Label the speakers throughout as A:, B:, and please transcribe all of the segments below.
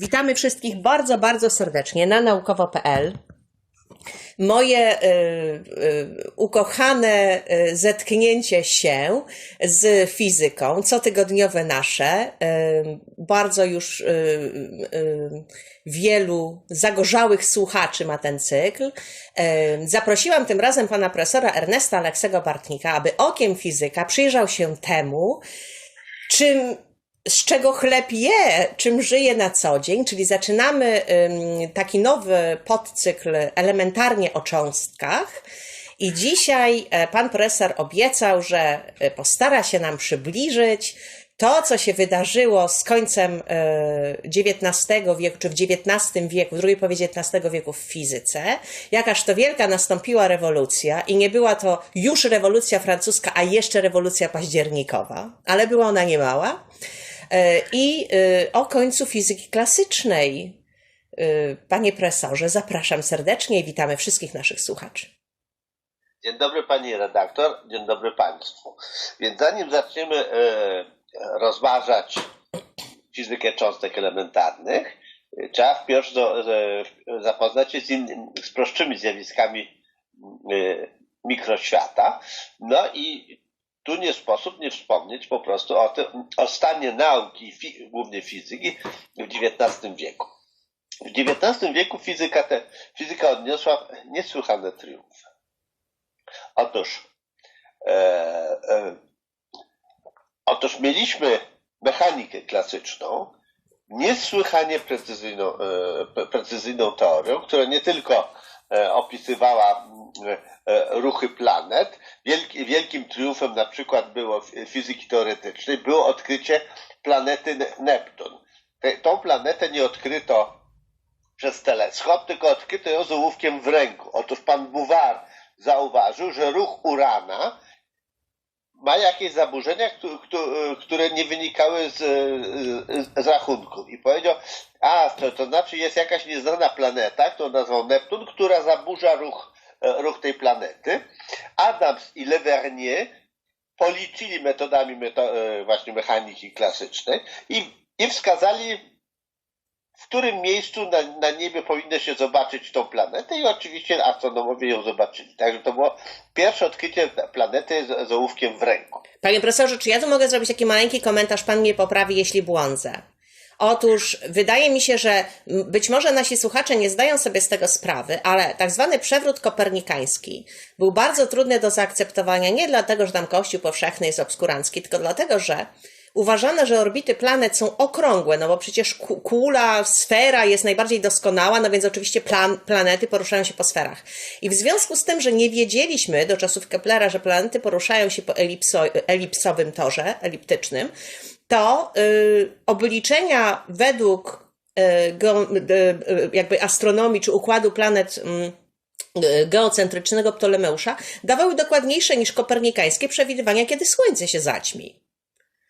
A: Witamy wszystkich bardzo, bardzo serdecznie na naukowo.pl. Moje y, y, ukochane y, zetknięcie się z fizyką, cotygodniowe nasze, y, bardzo już y, y, wielu zagorzałych słuchaczy ma ten cykl. Zaprosiłam tym razem pana profesora Ernesta Aleksego Bartnika, aby okiem fizyka przyjrzał się temu, czym, z czego chleb je, czym żyje na co dzień, czyli zaczynamy taki nowy podcykl elementarnie o cząstkach. I dzisiaj e, pan profesor obiecał, że e, postara się nam przybliżyć to, co się wydarzyło z końcem XIX wieku, czy w XIX wieku, w drugiej połowie XIX wieku w fizyce, jakaż to wielka nastąpiła rewolucja i nie była to już rewolucja francuska, a jeszcze rewolucja październikowa, ale była ona niemała. E, I e, o końcu fizyki klasycznej. E, Panie profesorze, zapraszam serdecznie i witamy wszystkich naszych słuchaczy.
B: Dzień dobry pani redaktor, dzień dobry państwu. Więc zanim zaczniemy rozważać fizykę cząstek elementarnych, trzeba wpierw do, zapoznać się z, z prostszymi zjawiskami mikroświata. No i tu nie sposób nie wspomnieć po prostu o, tym, o stanie nauki, fi, głównie fizyki w XIX wieku. W XIX wieku fizyka, te, fizyka odniosła niesłychane triumfy. Otóż, e, e, otóż mieliśmy mechanikę klasyczną, niesłychanie precyzyjną, e, precyzyjną teorią, która nie tylko opisywała e, ruchy planet. Wielki, wielkim triumfem na przykład było fizyki teoretycznej było odkrycie planety Neptun. Tą planetę nie odkryto przez teleskop, tylko odkryto ją z ołówkiem w ręku. Otóż pan Bouvard zauważył, że ruch Urana ma jakieś zaburzenia, które nie wynikały z, z, z rachunków. I powiedział, a to, to znaczy jest jakaś nieznana planeta, którą nazwał Neptun, która zaburza ruch, ruch tej planety. Adams i Le Vernier policzyli metodami meto, właśnie mechaniki klasycznej i, i wskazali w którym miejscu na, na niebie powinno się zobaczyć tą planetę i oczywiście astronomowie ją zobaczyli. Także to było pierwsze odkrycie planety z, z ołówkiem w ręku.
A: Panie profesorze, czy ja tu mogę zrobić taki maleńki komentarz? Pan mnie poprawi, jeśli błądzę. Otóż wydaje mi się, że być może nasi słuchacze nie zdają sobie z tego sprawy, ale tak zwany przewrót kopernikański był bardzo trudny do zaakceptowania nie dlatego, że tam Kościół powszechny jest obskurancki, tylko dlatego, że uważano, że orbity planet są okrągłe, no bo przecież kula, sfera jest najbardziej doskonała, no więc oczywiście plan, planety poruszają się po sferach. I w związku z tym, że nie wiedzieliśmy do czasów Keplera, że planety poruszają się po elipso, elipsowym torze, eliptycznym, to y, obliczenia według y, y, jakby astronomii czy układu planet y, geocentrycznego Ptolemeusza dawały dokładniejsze niż kopernikańskie przewidywania, kiedy Słońce się zaćmi.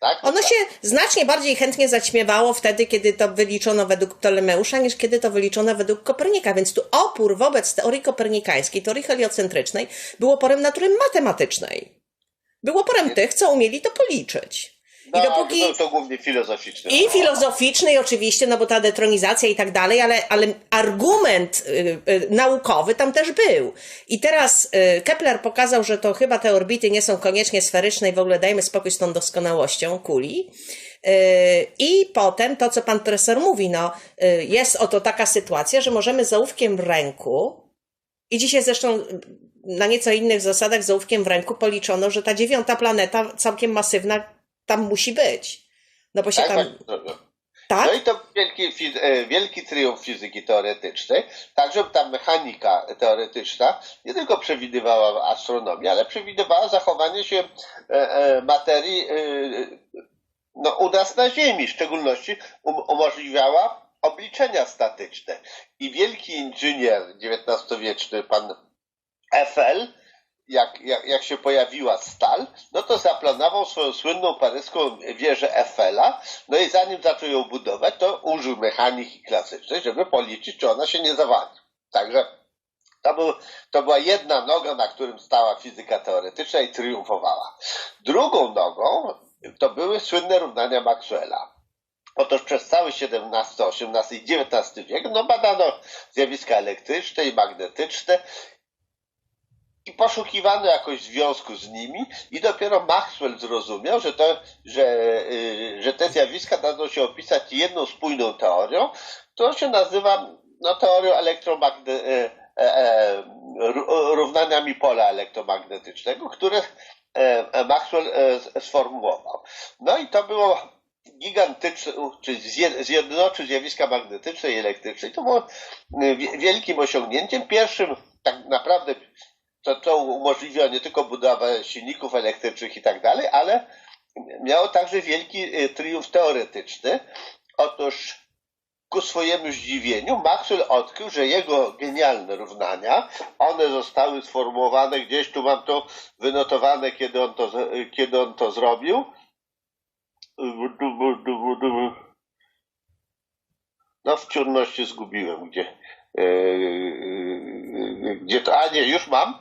B: Tak?
A: Ono się znacznie bardziej chętnie zaćmiewało wtedy, kiedy to wyliczono według Ptolemeusza, niż kiedy to wyliczono według Kopernika. Więc tu opór wobec teorii kopernikańskiej, teorii heliocentrycznej, był oporem natury matematycznej. Był oporem tych, co umieli to policzyć.
B: No, I dopóki... to, to głównie filozoficzny.
A: I filozoficzny, oczywiście, no bo ta detronizacja i tak dalej, ale, ale argument y, y, naukowy tam też był. I teraz y, Kepler pokazał, że to chyba te orbity nie są koniecznie sferyczne i w ogóle dajmy spokój z tą doskonałością kuli. I potem to, co pan profesor mówi, no, jest oto taka sytuacja, że możemy z ołówkiem w ręku, i dzisiaj zresztą na nieco innych zasadach z ołówkiem w ręku policzono, że ta dziewiąta planeta, całkiem masywna, tam musi być. No bo się
B: tak,
A: tam.
B: Tak? No i to wielki, wielki triumf fizyki teoretycznej. Także ta mechanika teoretyczna nie tylko przewidywała astronomię, ale przewidywała zachowanie się materii no, u nas na Ziemi. W szczególności um, umożliwiała obliczenia statyczne. I wielki inżynier XIX-wieczny, pan Eiffel, jak, jak, jak się pojawiła stal, no to zaplanował swoją słynną paryską wieżę Eiffela, no i zanim zaczął ją budować, to użył mechaniki klasycznej, żeby policzyć, czy ona się nie zawali. Także to, był, to była jedna noga, na którym stała fizyka teoretyczna i triumfowała. Drugą nogą to były słynne równania Maxwella. Otóż przez cały XVII, XVIII i XIX wiek no, badano zjawiska elektryczne i magnetyczne i poszukiwano jakoś związku z nimi i dopiero Maxwell zrozumiał, że, to, że, y, że te zjawiska dadzą się opisać jedną spójną teorią, którą się nazywa no, teorią elektromagnetyczną e, e, równaniami pola elektromagnetycznego, które Maxwell sformułował. No i to było gigantyczne, czyli zjednoczył zjawiska magnetyczne i elektryczne. I to było wielkim osiągnięciem. Pierwszym tak naprawdę to, to umożliwia nie tylko budowę silników elektrycznych i tak dalej, ale miało także wielki triumf teoretyczny. Otóż ku swojemu zdziwieniu Maxwell odkrył, że jego genialne równania, one zostały sformułowane, gdzieś tu mam to wynotowane, kiedy on to, kiedy on to zrobił. No w ciurności zgubiłem, gdzie, gdzie to, a nie, już mam,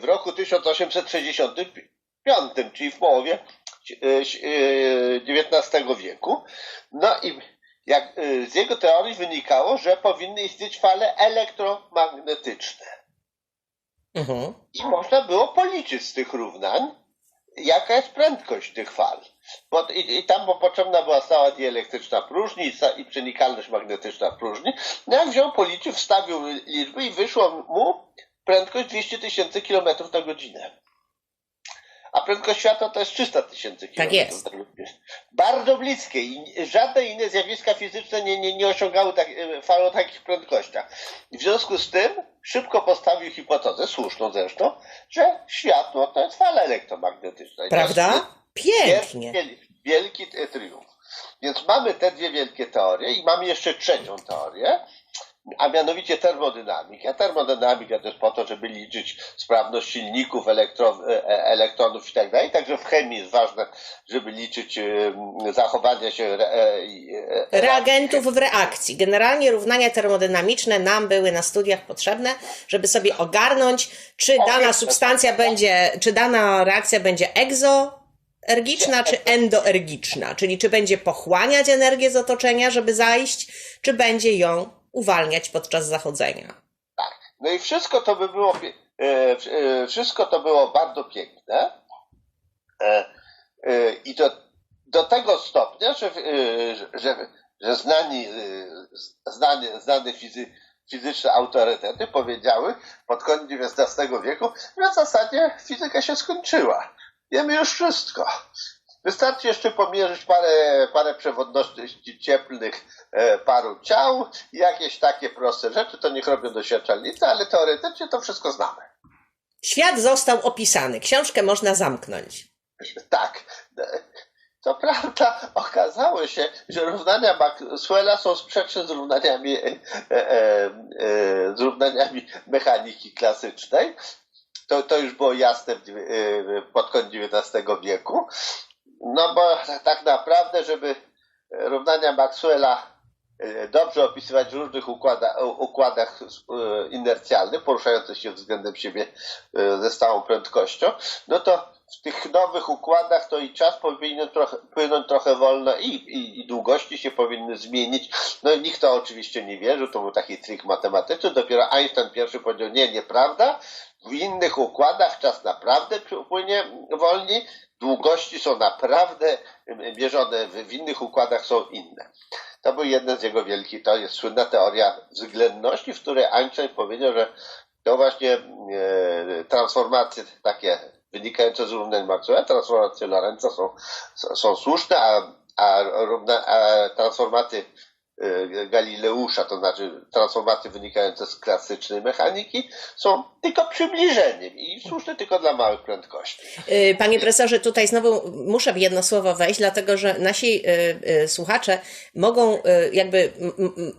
B: w roku 1865, czyli w połowie XIX e, wieku. No i jak z jego teorii wynikało, że powinny istnieć fale elektromagnetyczne. Mhm. I można było policzyć z tych równań, jaka jest prędkość tych fal. Bo, i, i, tam bo potrzebna była stała dieelektryczna próżni i, i przenikalność magnetyczna próżni. No jak wziął, policzył, wstawił liczby i wyszło mu prędkość 200 tysięcy kilometrów na godzinę a prędkość światła to jest 300 tysięcy kilometrów.
A: Tak jest.
B: Bardzo bliskie i żadne inne zjawiska fizyczne nie, nie, nie osiągały tak, e, fal o takich prędkościach. W związku z tym szybko postawił hipotezę, słuszną zresztą, że światło to jest fala elektromagnetyczna.
A: Prawda? Pięknie.
B: Wielki, wielki triumf. Więc mamy te dwie wielkie teorie i mamy jeszcze trzecią teorię, a mianowicie termodynamika. Termodynamika to jest po to, żeby liczyć sprawność silników, elektron, e, e, elektronów i tak dalej. Także w chemii jest ważne, żeby liczyć zachowania się
A: e, reagentów w reakcji. Generalnie równania termodynamiczne nam były na studiach potrzebne, żeby sobie ogarnąć, czy dana substancja będzie, czy dana reakcja będzie egzo ergiczna czy endoergiczna, czyli czy będzie pochłaniać energię z otoczenia, żeby zajść, czy będzie ją uwalniać podczas zachodzenia.
B: Tak. No i wszystko to by było, e, e, wszystko to było bardzo piękne. E, I do, do tego stopnia, że, że, że znani, znani, znane fizy, fizyczne autorytety powiedziały pod koniec XIX wieku, że w zasadzie fizyka się skończyła. Wiemy już wszystko. Wystarczy jeszcze pomierzyć parę, parę przewodności cieplnych e, paru ciał i jakieś takie proste rzeczy, to niech robią doświadczalnicy, ale teoretycznie to wszystko znamy.
A: Świat został opisany. Książkę można zamknąć.
B: Tak. To prawda, okazało się, że równania Maxwella są sprzeczne z równaniami, e, e, e, z równaniami mechaniki klasycznej. To, to już było jasne e, pod koniec XIX wieku. No bo tak naprawdę, żeby równania Maxwella e, dobrze opisywać w różnych układach, układach e, inercjalnych, poruszających się względem siebie e, ze stałą prędkością, no to w tych nowych układach to i czas powinien trochę, płynąć trochę wolno i, i, i, długości się powinny zmienić. No nikt to oczywiście nie wierzył, to był taki trik matematyczny. Dopiero Einstein pierwszy powiedział, nie, nieprawda. W innych układach czas naprawdę płynie wolniej, długości są naprawdę mierzone w innych układach są inne. To był jeden z jego wielkich, to jest słynna teoria względności, w której Einstein powiedział, że to właśnie transformacje takie wynikające z równań Maxwella, transformacje Lorenza są, są słuszne, a, a, a transformacje Galileusza, to znaczy transformacje wynikające z klasycznej mechaniki, są tylko przybliżeniem i słuszne tylko dla małych prędkości.
A: Y, panie profesorze, tutaj znowu muszę w jedno słowo wejść, dlatego że nasi y, słuchacze mogą jakby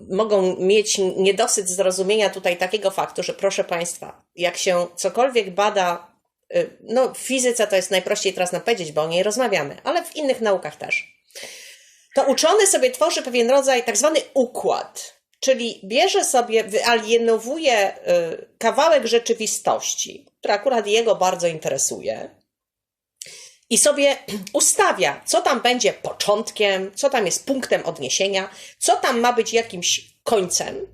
A: mogą mieć niedosyt zrozumienia tutaj takiego faktu, że proszę Państwa, jak się cokolwiek bada, no w fizyce to jest najprościej teraz nam powiedzieć, bo o niej rozmawiamy, ale w innych naukach też to uczony sobie tworzy pewien rodzaj tak zwany układ, czyli bierze sobie, wyalienowuje y, kawałek rzeczywistości, który akurat jego bardzo interesuje i sobie ustawia, co tam będzie początkiem, co tam jest punktem odniesienia, co tam ma być jakimś końcem.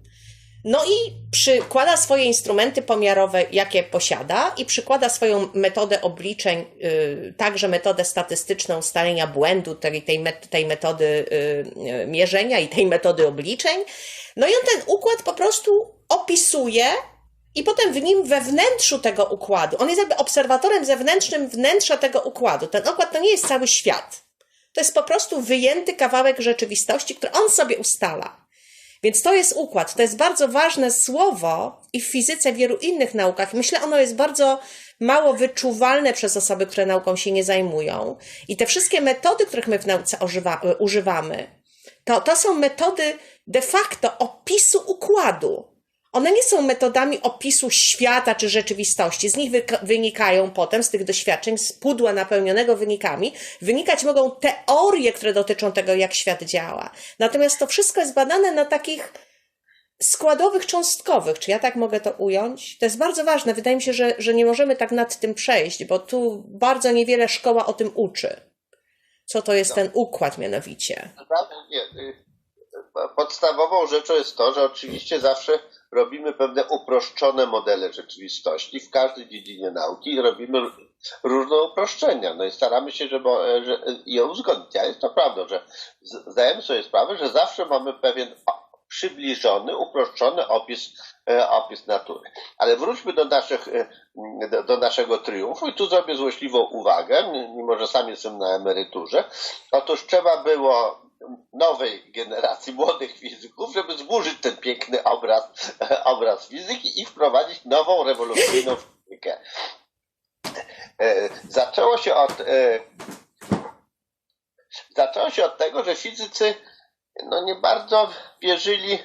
A: No i przykłada swoje instrumenty pomiarowe, jakie posiada, i przykłada swoją metodę obliczeń, yy, także metodę statystyczną ustalenia błędu, tej, tej, met, tej metody yy, mierzenia i tej metody obliczeń. No i on ten układ po prostu opisuje i potem w nim, we wnętrzu tego układu, on jest jakby obserwatorem zewnętrznym wnętrza tego układu. Ten układ to nie jest cały świat. To jest po prostu wyjęty kawałek rzeczywistości, który on sobie ustala. Więc to jest układ. To jest bardzo ważne słowo i w fizyce, w wielu innych naukach. Myślę, ono jest bardzo mało wyczuwalne przez osoby, które nauką się nie zajmują. I te wszystkie metody, których my w nauce używa, używamy, to, to są metody de facto opisu układu. One nie są metodami opisu świata czy rzeczywistości. Z nich wynikają potem, z tych doświadczeń, z pudła napełnionego wynikami, wynikać mogą teorie, które dotyczą tego, jak świat działa. Natomiast to wszystko jest badane na takich składowych, cząstkowych. Czy ja tak mogę to ująć? To jest bardzo ważne. Wydaje mi się, że, że nie możemy tak nad tym przejść, bo tu bardzo niewiele szkoła o tym uczy. Co to jest no. ten układ mianowicie?
B: Y, podstawową rzeczą jest to, że oczywiście zawsze robimy pewne uproszczone modele rzeczywistości w każdej dziedzinie nauki i robimy różne uproszczenia. No i staramy się, żeby że, je uzgodnić. A jest to prawda, że zdajemy sobie sprawę, że zawsze mamy pewien przybliżony, uproszczony opis, e, opis natury. Ale wróćmy do, naszych, e, do, do naszego triumfu i tu zrobię złośliwą uwagę, mimo że sam jestem na emeryturze. Otóż trzeba było nowej generacji młodych fizyków, żeby zburzyć ten piękny obraz, obraz fizyki i wprowadzić nową, rewolucyjną fizykę. E, zaczęło się od e, zaczęło się od tego, że fizycy no nie bardzo wierzyli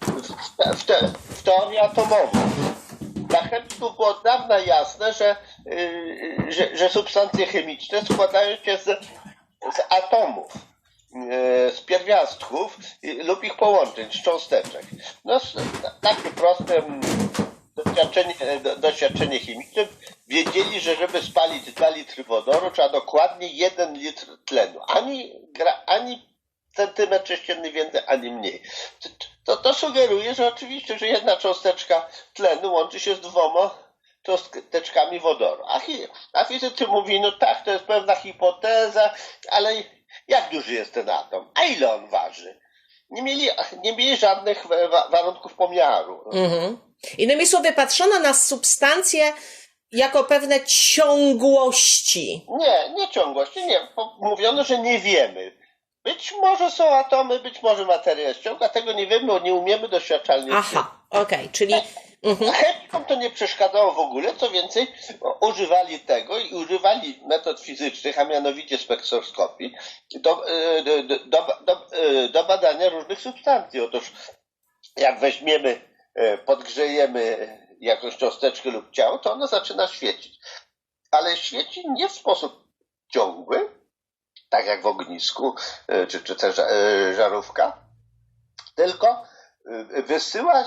B: w, w, te, w teorię atomową. Dla chemików było od dawna jasne, że, że, że substancje chemiczne składają się z z atomów, e, z pierwiastków lub ich połączeń, z cząsteczek. No, takie proste mm, doświadczenie, doświadczenie chemiczne. Wiedzieli, że żeby spalić 2 litry wodoru, trzeba dokładnie 1 litr tlenu. Ani, ani centymetr sześcienny więcej, ani mniej. To, to sugeruje, że oczywiście, że jedna cząsteczka tlenu łączy się z dwoma cząsteczkami wodoru. A, a fizycy mówi, no tak, to jest pewna hipoteza, ale jak duży jest ten atom? A ile on waży? Nie mieli, nie mieli żadnych warunków pomiaru. Mhm.
A: Innymi słowy, patrzono na substancje jako pewne ciągłości.
B: Nie, nie ciągłości, nie. Mówiono, że nie wiemy. Być może są atomy, być może materia jest ciągła, tego nie wiemy, bo nie umiemy doświadczalnie.
A: Aha, okej, okay, czyli
B: Mhm. Chemikom to nie przeszkadzało w ogóle, co więcej, używali tego i używali metod fizycznych, a mianowicie spektroskopii, do, e, do, do, e, do badania różnych substancji. Otóż jak weźmiemy, e, podgrzejemy jakąś cząsteczkę lub ciało, to ono zaczyna świecić. Ale świeci nie w sposób ciągły, tak jak w ognisku, czy, czy też żarówka, tylko wysyła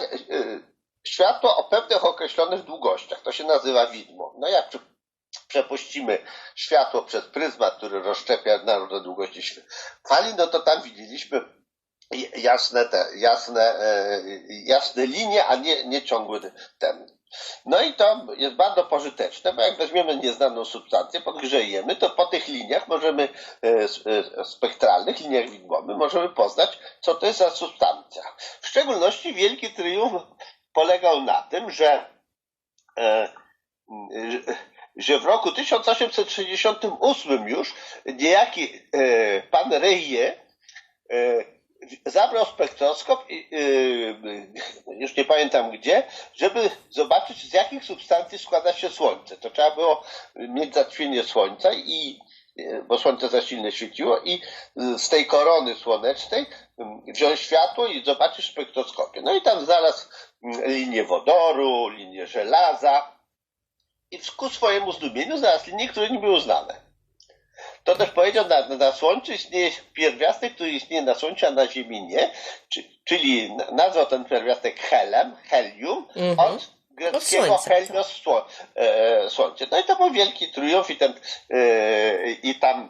B: światło o pewnych określonych długościach. To się nazywa widmo. No jak przepuścimy światło przez pryzmat, który rozszczepia na różne długości fali, no to tam widzieliśmy jasne te, jasne, e, jasne linie, a nie, nie ciągły ten. No i to jest bardzo pożyteczne, bo jak weźmiemy nieznaną substancję, podgrzejemy, to po tych liniach możemy, e, e, spektralnych liniach widmowych, możemy poznać, co to jest za substancja. W szczególności wielki triumf polegał na tym, że, e, że w roku 1868 już niejaki e, pan Reje zabrał spektroskop, już nie pamiętam gdzie, żeby zobaczyć z jakich substancji składa się Słońce. To trzeba było mieć zaćmienie Słońca i bo słońce za silnie świeciło i z tej korony słonecznej wziąć światło i zobaczyć spektroskopię. No i tam znalazł linię wodoru, linię żelaza i ku swojemu zdumieniu znalazł linie, które nie były znane. To też powiedział, na, na Słońcu istnieje pierwiastek, który istnieje na Słońcu, a na Ziemi nie, czyli nazwał ten pierwiastek helem, helium, mhm. od greckiego
A: słońce,
B: Helios sło, e, Słońce. No i to był wielki triumf i, ten, e, i tam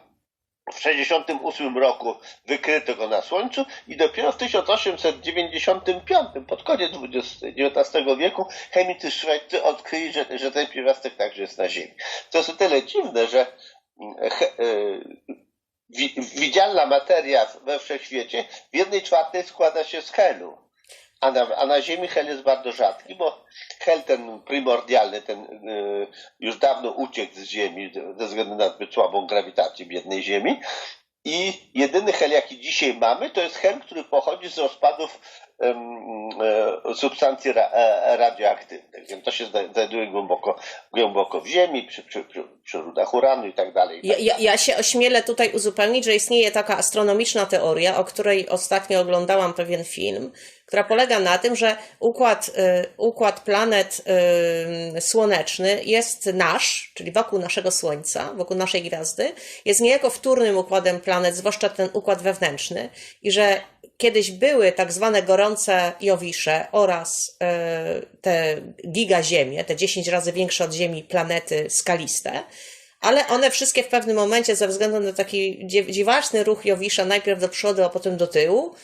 B: w 68 roku wykryto go na Słońcu i dopiero w 1895, pod koniec XIX wieku, chemicy szwedzcy odkryli, że, że ten pierwiastek także jest na Ziemi. To jest o tyle dziwne, że mm, he, e, wi, widzialna materia we wszechświecie w jednej czwartej składa się z helu. A na, a na Ziemi hel jest bardzo rzadki, bo hel ten primordialny, ten y, już dawno uciekł z Ziemi ze względu na zbyt słabą grawitację biednej Ziemi. I jedyny hel, jaki dzisiaj mamy, to jest hel, który pochodzi z rozpadów e, substancji ra, e, radioaktywnych. Więc to się znajduje głęboko, głęboko w ziemi, przy, przy, przy, przy rudach uranu i tak dalej.
A: Ja, ja, ja się ośmielę tutaj uzupełnić, że istnieje taka astronomiczna teoria, o której ostatnio oglądałam pewien film, która polega na tym, że układ, y, układ planet y, słoneczny jest nasz, czyli wokół naszego Słońca, wokół naszej gwiazdy, jest niejako wtórnym układem planet, zwłaszcza ten układ wewnętrzny, i że kiedyś były tak zwane gorące Jowisze oraz y, te gigaziemie, te 10 razy większe od Ziemi planety skaliste, ale one wszystkie w pewnym momencie, ze względu na taki dziwaczny ruch Jowisza, najpierw do przodu, a potem do tyłu,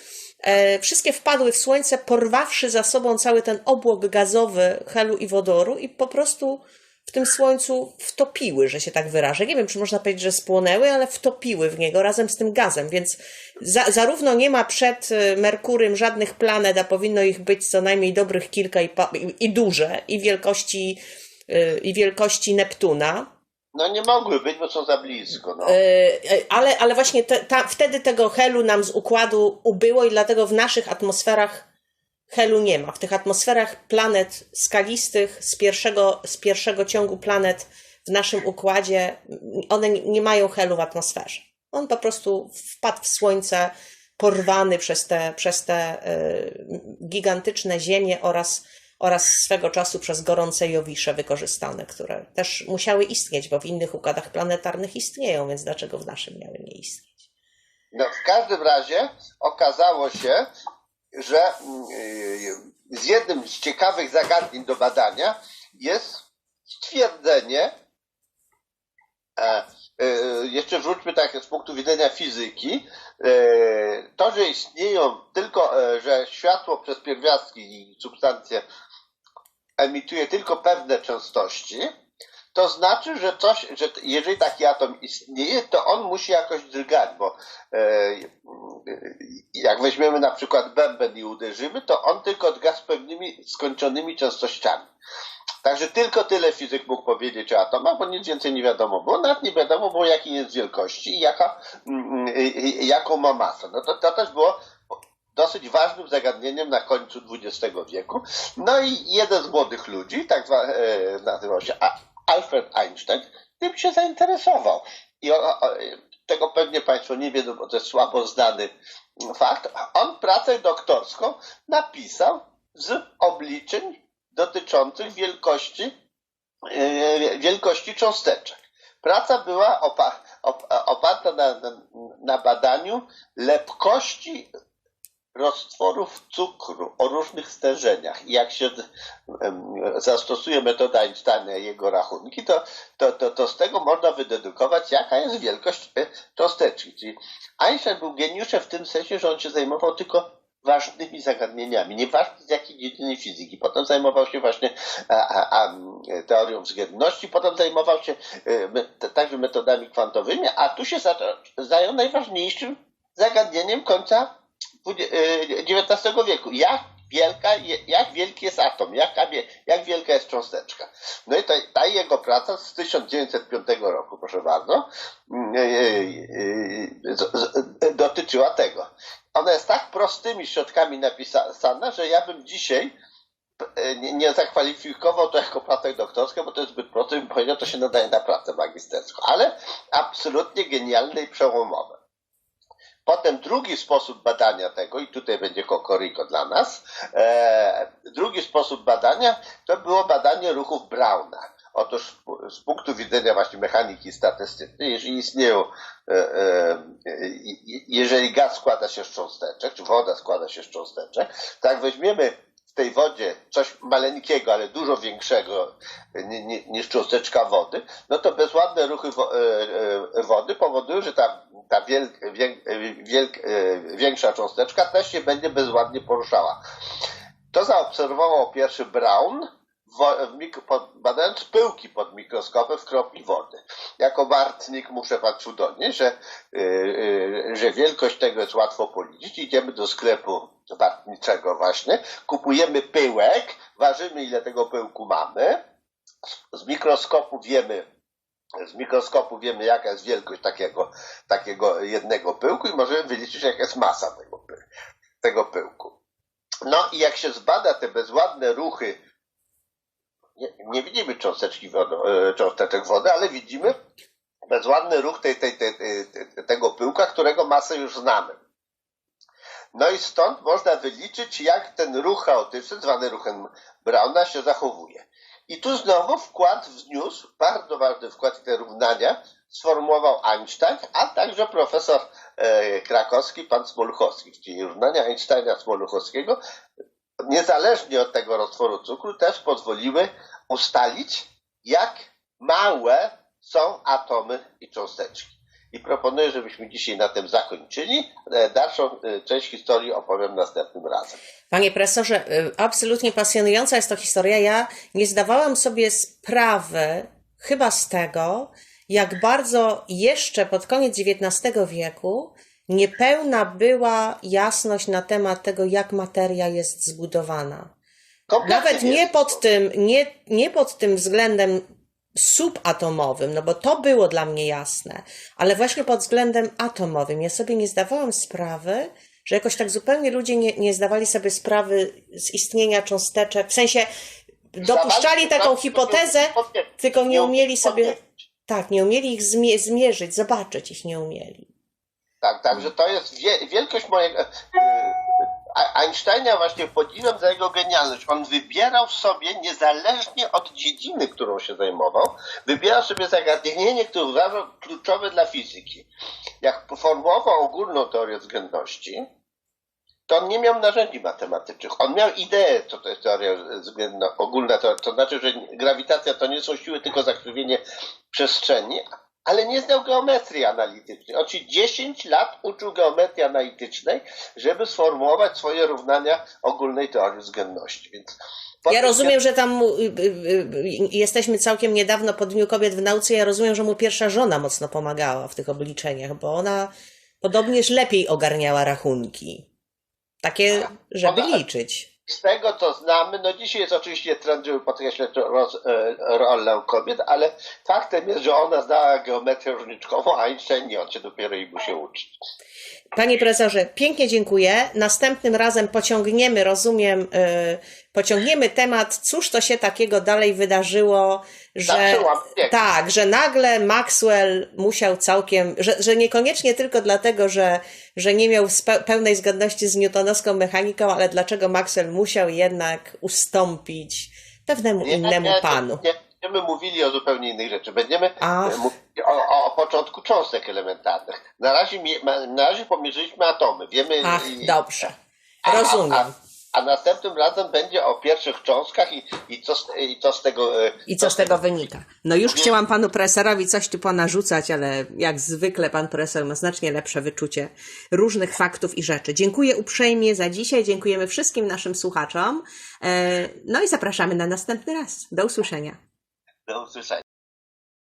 A: e, wszystkie wpadły w słońce, porwawszy za sobą cały ten obłok gazowy helu i wodoru i po prostu w tym słońcu wtopiły, że się tak wyrażę. Nie wiem, czy można powiedzieć, że spłonęły, ale wtopiły w niego razem z tym gazem, więc za, zarówno nie ma przed Merkurym żadnych planet, a powinno ich być co najmniej dobrych kilka i, i, i duże, i wielkości, y, i wielkości Neptuna.
B: No nie mogły być, bo są za blisko. No.
A: Ale, ale właśnie te, ta, wtedy tego helu nam z układu ubyło i dlatego w naszych atmosferach helu nie ma. W tych atmosferach planet skalistych z pierwszego, z pierwszego ciągu planet w naszym układzie, one nie mają helu w atmosferze. On po prostu wpadł w Słońce, porwany przez te, przez te gigantyczne ziemie oraz oraz swego czasu przez gorące jowisze wykorzystane, które też musiały istnieć, bo w innych układach planetarnych istnieją, więc dlaczego w naszym miały nie istnieć?
B: No, w każdym razie okazało się, że z jednym z ciekawych zagadnień do badania jest stwierdzenie, jeszcze wróćmy tak z punktu widzenia fizyki, to, że istnieją tylko, że światło przez pierwiastki i substancje emituje tylko pewne częstości, to znaczy, że coś, że jeżeli taki atom istnieje, to on musi jakoś drgać, bo e, jak weźmiemy na przykład bęben i uderzymy, to on tylko drga z pewnymi skończonymi częstościami. Także tylko tyle fizyk mógł powiedzieć o atomach, bo nic więcej nie wiadomo było. Nawet nie wiadomo było, jaki jest wielkości i jaka, jaką ma masę. No to, to też było dosyć ważnym zagadnieniem na końcu XX wieku. No i jeden z młodych ludzi, tak zwany, e, nazywał się Alfred Einstein, tym się zainteresował. I on, tego pewnie Państwo nie wiedzą, bo to jest słabo znany fakt. On pracę doktorską napisał z obliczeń dotyczących wielkości, e, wielkości cząsteczek. Praca była opa oparta na, na badaniu lepkości roztworów cukru o różnych stężeniach i jak się zastosuje metoda Einsteina i jego rachunki, to, to, to, to z tego można wydedukować, jaka jest wielkość e, cząsteczki. Czyli Einstein był geniuszem w tym sensie, że on się zajmował tylko ważnymi zagadnieniami, nieważne z jakiej dziedziny fizyki. Potem zajmował się właśnie a, a, teorią względności, potem zajmował się e, także metodami kwantowymi, a tu się zajął najważniejszym zagadnieniem końca XIX wieku. Jak wielka, jak wielki jest atom, jak, jak wielka jest cząsteczka. No i ta, ta jego praca z 1905 roku, proszę bardzo, dotyczyła tego. Ona jest tak prostymi środkami napisana, że ja bym dzisiaj nie, nie zakwalifikował to jako pracę doktorską, bo to jest zbyt proste, bym powiedział, to się nadaje na pracę magisterską, ale absolutnie genialne i przełomowe. Potem drugi sposób badania tego, i tutaj będzie kokoriko dla nas, e, drugi sposób badania to było badanie ruchów Brauna. Otóż z punktu widzenia właśnie mechaniki statystycznej, jeżeli istnieją, e, e, jeżeli gaz składa się z cząsteczek, czy woda składa się z cząsteczek, tak weźmiemy w tej wodzie coś maleńkiego, ale dużo większego ni- ni- niż cząsteczka wody, no to bezładne ruchy e, wody powodują, że ta, ta wiel, wiel, wiel, e, większa cząsteczka też się będzie bezładnie poruszała. To zaobserwował pierwszy Brown, wo- w mik- pod, badając pyłki pod mikroskopem w kropli wody. Jako wartnik muszę Państwu donieść, że, yy, yy, że wielkość tego jest łatwo policzyć. Idziemy do sklepu wartniczego właśnie, kupujemy pyłek, ważymy ile tego pyłku mamy, z, z mikroskopu wiemy, z mikroskopu wiemy jaka jest wielkość takiego, takiego jednego pyłku i możemy wyliczyć jaka jest masa tego, py- tego pyłku. No i jak się zbada te bezładne ruchy, nie, nie widzimy cząsteczki wody, e, cząsteczek wody, ale widzimy bezładny ruch tej, tej, tej, tego pyłka, którego masę już znamy. No i stąd można wyliczyć, jak ten ruch chaotyczny, zwany ruchem Brauna, się zachowuje. I tu znowu wkład wniósł, bardzo ważny wkład w te równania, sformułował Einstein, a także profesor e, krakowski, pan Smoluchowski. Czyli równania Einsteina Smoluchowskiego, niezależnie od tego roztworu cukru, też pozwoliły ustalić, jak małe są atomy i cząsteczki. I proponuję, żebyśmy dzisiaj na tym zakończyli. E, Dalszą e, część historii opowiem następnym razem.
A: Panie profesorze, y, absolutnie pasjonująca jest to historia. Ja nie zdawałam sobie sprawy chyba z tego, jak bardzo jeszcze pod koniec XIX wieku niepełna była jasność na temat tego, jak materia jest zbudowana.
B: Kompletnie
A: Nawet nie pod tym, nie, nie pod tym względem subatomowym, no bo to było dla mnie jasne, ale właśnie pod względem atomowym. Ja sobie nie zdawałam sprawy, że jakoś tak zupełnie ludzie nie, nie zdawali sobie sprawy z istnienia cząsteczek, w sensie dopuszczali taką hipotezę, tylko nie umieli sobie, tak, nie umieli ich zmie- zmierzyć, zobaczyć ich nie umieli.
B: Tak, także to jest wie, wielkość mojego. Einsteina właśnie podziwiam za jego genialność. On wybierał sobie, niezależnie od dziedziny, którą się zajmował, wybierał sobie zagadnienie, które uważał kluczowe dla fizyki. Jak formułował ogólną teorię względności, to on nie miał narzędzi matematycznych. On miał ideę, co to jest teoria ogólna, to znaczy, że grawitacja to nie są siły, tylko zakrzywienie przestrzeni, ale nie znał geometrii analitycznej. Się 10 lat uczył geometrii analitycznej, żeby sformułować swoje równania ogólnej teorii względności. Więc
A: Ja rozumiem, że tam y, y, y, jesteśmy całkiem niedawno po Dniu Kobiet w Nauce. Ja rozumiem, że mu pierwsza żona mocno pomagała w tych obliczeniach, bo ona podobnież lepiej ogarniała rachunki. Takie, żeby
B: Ona-
A: liczyć.
B: Z tego co znamy, no dzisiaj jest oczywiście trend, żeby podkreślać roz, e, rolę kobiet, ale faktem jest, że ona znała geometrię różniczkową, a Einstein nie, on się dopiero jej musiał uczyć.
A: Panie profesorze, pięknie dziękuję. Następnym razem pociągniemy, rozumiem, y, pociągniemy temat, cóż to się takiego dalej wydarzyło, że tak, że nagle Maxwell musiał całkiem, że, że niekoniecznie tylko dlatego, że, że nie miał pełnej zgodności z newtonowską mechaniką, ale dlaczego Maxwell musiał jednak ustąpić pewnemu innemu panu.
B: Będziemy mówili o zupełnie innych rzeczy. Będziemy
A: Ach.
B: e, mówili o, o, początku cząstek elementarnych. Na razie, na razie pomierzyliśmy atomy. Wiemy,
A: Ach,
B: i-
A: dobrze.
B: a-
A: Rozumiem.
B: A, a następnym razem będzie o pierwszych cząstkach i, i, co, z, i co z tego. e,
A: I co z tego wynika? No już chciałam panu profesorowi coś tu ponarzucać, ale jak zwykle pan profesor ma znacznie lepsze wyczucie różnych faktów i rzeczy. Dziękuję uprzejmie za dzisiaj, dziękujemy wszystkim naszym słuchaczom. E, No i zapraszamy na następny raz. Do usłyszenia.
B: Do usłyszenia.